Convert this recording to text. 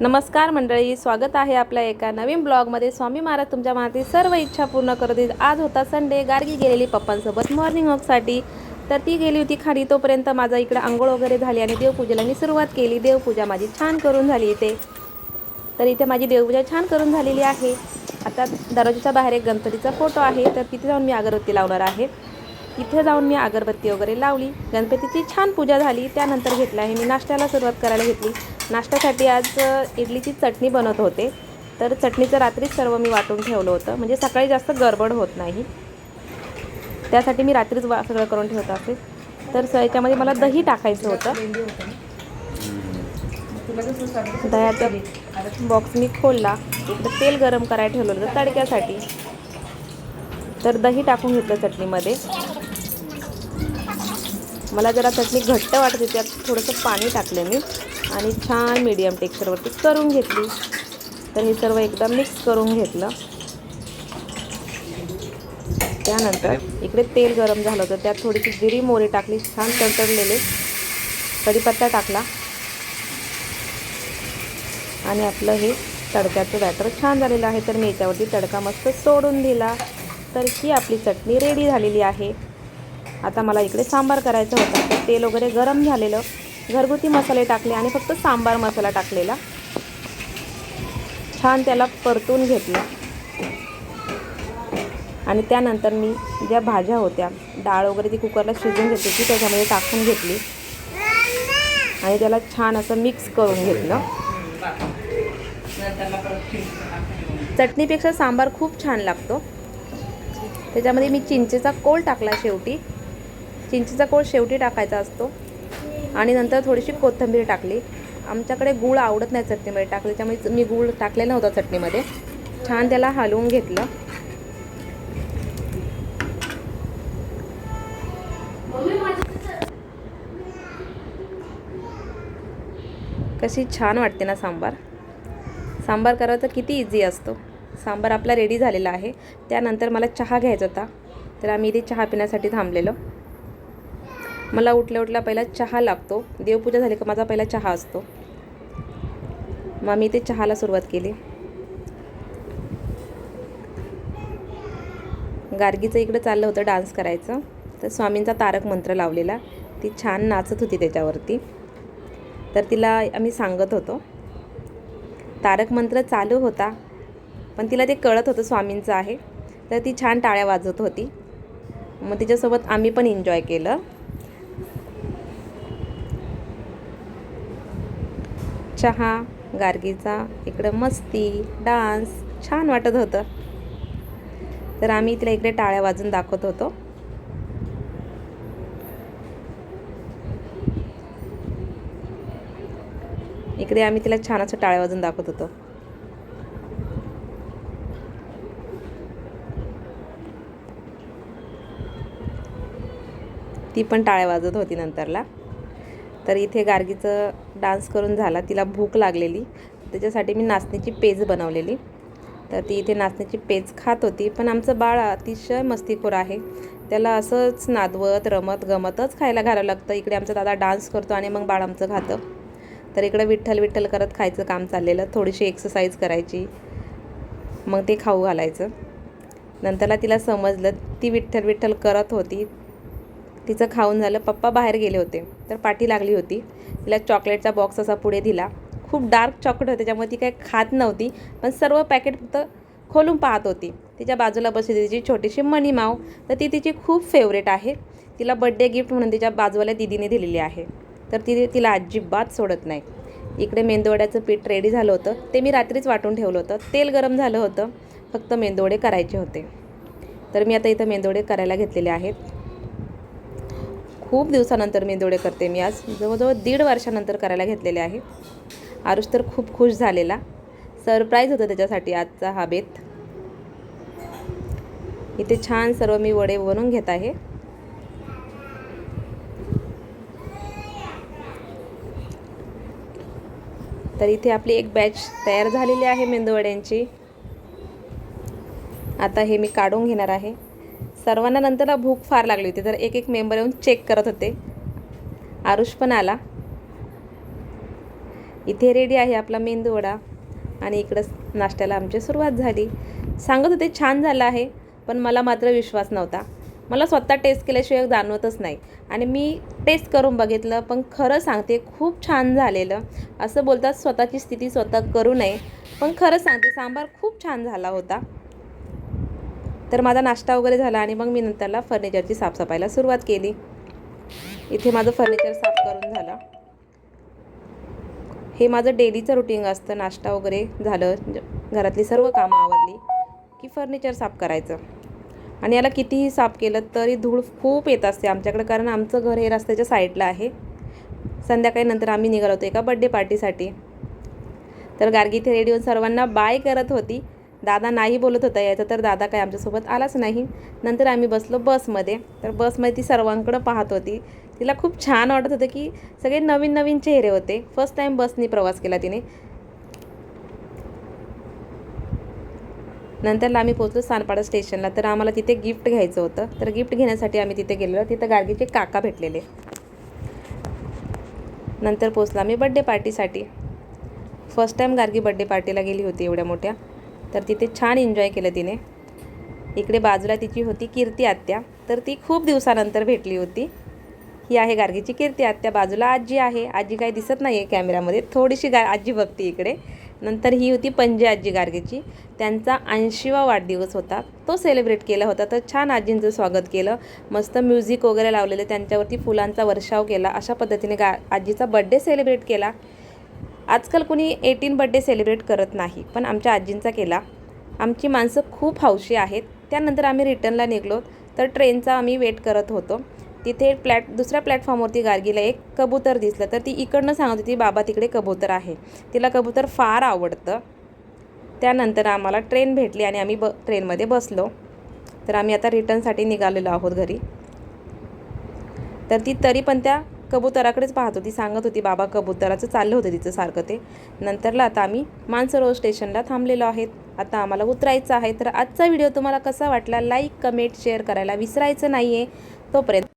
नमस्कार मंडळी स्वागत आहे आपल्या एका नवीन ब्लॉगमध्ये. स्वामी महाराज तुमच्या मनातील सर्व इच्छा पूर्ण करतील आज होता संडे गार्गी गेलेली पप्पांसोबत. मॉर्निंग वॉकसाठी तर ती गेली होती खाली तोपर्यंत माझा इकडं आंघोळ वगैरे झाली आणि देवपूजेला मी सुरुवात केली. देवपूजा माझी छान करून झाली इथे. तर इथे माझी देवपूजा छान करून झालेली आहे. आता दरवाजाच्या बाहेर एक गणपतीचा फोटो आहे. तर तिथे जाऊन मी अगरबत्ती लावणार आहे. तिथे जाऊन मी अगरबत्ती वगैरे लावली. गणपतीची छान पूजा झाली. त्यानंतर घेतला आहे मी नाश्त्याला सुरुवात करायला घेतली. नाश्त्यासाठी आज इडलीची चटणी बनवत होते. तर चटणीचं रात्रीच सर्व मी वाटून ठेवलं होतं. म्हणजे सकाळी जास्त गडबड होत नाही. त्यासाठी मी रात्रीच वा सगळं करून ठेवत असते तर याच्यामध्ये मला दही टाकायचं होतं. दह्याचा बॉक्स मी खोलला. इकडं तेल गरम करायला ठेवलं होतं तडक्यासाठी. तर दही टाकून घेतलं चटणीमध्ये. मला जरा चटणी घट्ट वाटत होती त्यात थोडंसं पाणी टाकलं मी आणि छान मीडियम टेक्स्चरवरती करून घेतली. तर हे सर्व एकदम मिक्स करून घेतलं. त्यानंतर इकडे तेल गरम झालं होतं त्यात थोडीशी जिरी मोरी टाकली छान तडतडलेले. कढीपत्ता टाकला. आणि आपलं हे तडक्याचं बॅटर छान झालेलं आहे तर मी याच्यावरती तडका मस्त सोडून दिला. तर ही आपली चटणी रेडी झालेली आहे. आता मला इकडे सांबार करायचं होतं. तर तेल वगैरे गरम झालेलं. घरगुती मसाले टाकले आणि फक्त सांबार मसाला टाकलेला. छान त्याला परतून घेतलं. आणि त्यानंतर मी ज्या भाज्या होत्या डाळ वगैरे ती कुकरला शिजून घेतली ती त्याच्यामध्ये टाकून घेतली. आणि त्याला छान असं मिक्स करून घेतलं. चटणीपेक्षा सांबार खूप छान लागतो. त्याच्यामध्ये मी चिंचेचा कोल टाकला शेवटी. चिंचेचा कोळ शेवटी टाकायचा असतो. आणि नंतर थोडीशी कोथिंबीर टाकली. आमच्याकडे गूळ आवडत नाही चटणीमध्ये टाकले त्यामुळे मी गूळ टाकलेला नव्हता चटणीमध्ये. छान त्याला हलवून घेतलं. कशी छान वाटते ना सांबार. सांबार करावं तर किती इझी असतो. सांबार आपला रेडी झालेला आहे. त्यानंतर मला चहा घ्यायचा होता. तर आम्ही इथे चहा पिण्यासाठी थांबलेलो. मला उठल्या उठल्या पहिला चहा लागतो. देवपूजा झाली का माझा पहिला चहा असतो. मग मी ते चहाला सुरुवात केली. गार्गीचं इकडं चाललं होतं डान्स करायचं. तर स्वामींचा तारक मंत्र लावलेला. ती छान नाचत होती त्याच्यावरती. तर तिला आम्ही सांगत होतो. तारक मंत्र चालू होता. पण तिला ते कळत होतं स्वामींचं आहे. तर ती छान टाळ्या वाजवत होती. मग तिच्यासोबत आम्ही पण एन्जॉय केलं. चहा गार्गीचा इकडं मस्ती डान्स छान वाटत होतं. तर आम्ही तिला इकडे टाळ्या वाजून दाखवत होतो. इकडे आम्ही तिला छान असं टाळ्या वाजून दाखवत होतो. ती पण टाळ्या वाजत होती नंतरला. तर इथे गार्गीचं डान्स करून झाला तिला भूक लागलेली. त्याच्यासाठी मी नाचण्याची पेज बनवलेली. तर ती इथे नाचण्याची पेज खात होती पण आमचं बाळ अतिशय मस्तीखोर आहे. त्याला असंच नादवत रमत गमतच खायला घालावं लागतं. इकडे आमचा दादा डान्स करतो आणि मग बाळ आमचं खातं. तर इकडं विठ्ठल विठ्ठल करत खायचं काम चाललेलं. थोडीशी एक्सरसाइज करायची. मग ते खाऊ घालायचं. नंतरला तिला समजलं ती विठ्ठल विठ्ठल करत होती. तिचं खाऊन झालं. पप्पा बाहेर गेले होते. तर पाठी लागली होती. तिला चॉकलेटचा बॉक्स असा पुढे दिला. खूप डार्क चॉकलेट होतं. त्याच्यामुळे ती काय खात नव्हती. पण सर्व पॅकेट फक्त खोलून पाहत होती. तिच्या बाजूला बसली तिची छोटीशी मणी माव. तर ती तिची खूप फेवरेट आहे. तिला बड्डे गिफ्ट म्हणून तिच्या बाजूवाल्या दिदीने दिलेली आहे. तर ती तिला अजिबात सोडत नाही. इकडे मेंदवड्याचं पीठ रेडी झालं होतं. ते मी रात्रीच वाटून ठेवलं होतं. तेल गरम झालं होतं. फक्त मेंदोडे करायचे होते. तर मी आता इथं मेंदोडे करायला घेतलेले आहेत. खूप दिवसानंतर मेंदूवडे करते. मी आज जवळजवळ दीड वर्षानंतर करायला घेतलेले आहे. आरुष तर खूप खुश झालेला. सरप्राईज होतं त्याच्यासाठी आजचा हा बेत. इथे छान सर्व मी वडे बनवून घेत आहे. तर इथे आपली एक बॅच तयार झालेली आहे मेंदूवड्यांची. आता हे मी काढून घेणार आहे. सर्वांना नंतर भूक फार लागली होती तर एक एक मेंबर येऊन चेक करत होते. आरुष पण आला. इथे रेडी आहे आपला मेंदूवडा आणि इकडं नाश्त्याला आमची सुरुवात झाली. सांगत होते छान झालं आहे पण मला मात्र विश्वास नव्हता. मला स्वतः टेस्ट केल्याशिवाय जाणवतच नाही. आणि मी टेस्ट करून बघितलं पण खरं सांगते खूप छान झालेलं. असं बोलतात स्वतःची स्थिती स्वतः करू नये. पण खरं सांगते सांबार खूप छान झाला होता. तर माझा नाश्ता वगैरे झाला आणि मग मी नंतरला फर्निचरची साफसफाईला सुरुवात केली. इथे माझं फर्निचर साफ करून झालं. हे माझं डेलीचं रुटीन असतं नाश्ता वगैरे झालं म्हणजे घरातली सर्व कामं आवडली की फर्निचर साफ करायचं. आणि याला कितीही साफ केलं तरी धूळ खूप येत असते आमच्याकडे कारण आमचं घर हे रस्त्याच्या साईडला आहे. संध्याकाळी नंतर आम्ही निघालो होतो एका बड्डे पार्टीसाठी. तर गार्गी इथे रेडी सर्वांना बाय करत होती. दादा नाही बोलत होता यायचं तर दादा काय आमच्यासोबत आलाच नाही. नंतर आम्ही बसलो बसमध्ये. तर बसमध्ये ती सर्वांकडं पाहत होती. तिला खूप छान वाटत होतं की सगळे नवीन नवीन चेहरे होते. फर्स्ट टाईम बसनी प्रवास केला तिने. नंतरला आम्ही पोचलो सानपाडा स्टेशनला. तर आम्हाला तिथे गिफ्ट घ्यायचं होतं. तर गिफ्ट घेण्यासाठी आम्ही तिथे गेलेलो. तिथं गार्गीचे काका भेटलेले. नंतर पोचलो आम्ही बड्डे पार्टीसाठी. फर्स्ट टाईम गार्गी बड्डे पार्टीला गेली होती एवढ्या मोठ्या. तर तिथे छान एन्जॉय केलं तिने. इकडे बाजूला तिची होती कीर्ती आत्या. तर ती खूप दिवसानंतर भेटली होती. ही आहे गार्गीची कीर्ती आत्या. बाजूला आजी आहे. आजी काही दिसत नाही आहे कॅमेऱ्यामध्ये थोडीशी गा आजी बघते इकडे. नंतर ही होती पंजे आजी गार्गेची. त्यांचा ऐंशीवा वाढदिवस होता. तो सेलिब्रेट केला होता. तर छान आजींचं स्वागत केलं. मस्त म्युझिक वगैरे लावलेलं. त्यांच्यावरती फुलांचा वर्षाव केला. अशा पद्धतीने गा आजीचा बड्डे सेलिब्रेट केला. आजकाल कुणी एटीन बड्डे सेलिब्रेट करत नाही पण आमच्या आजींचा केला. आमची माणसं खूप हौशी आहेत. त्यानंतर आम्ही रिटर्नला निघलो तर ट्रेनचा आम्ही वेट करत होतो. तिथे प्लॅट दुसऱ्या प्लॅटफॉर्मवरती गार्गीला एक कबूतर दिसलं तर ती इकडनं सांगत होती बाबा तिकडे कबूतर आहे. तिला कबूतर फार आवडतं. त्यानंतर आम्हाला ट्रेन भेटली आणि आम्ही ब ट्रेनमध्ये बसलो. तर आम्ही आता रिटर्नसाठी निघालेलो आहोत घरी. तर ती तरी पण त्या कबुतराकडेच पाहत होती सांगत होती बाबा कबुतराचं चाललं होतं तिचं सारखं ते. नंतरला आता आम्ही मानसरोवर स्टेशनला थांबलेलो आहेत. आता आम्हाला उतरायचं आहे. तर आजचा व्हिडिओ तुम्हाला कसा वाटला? लाईक कमेंट शेअर करायला विसरायचं नाही आहे तोपर्यंत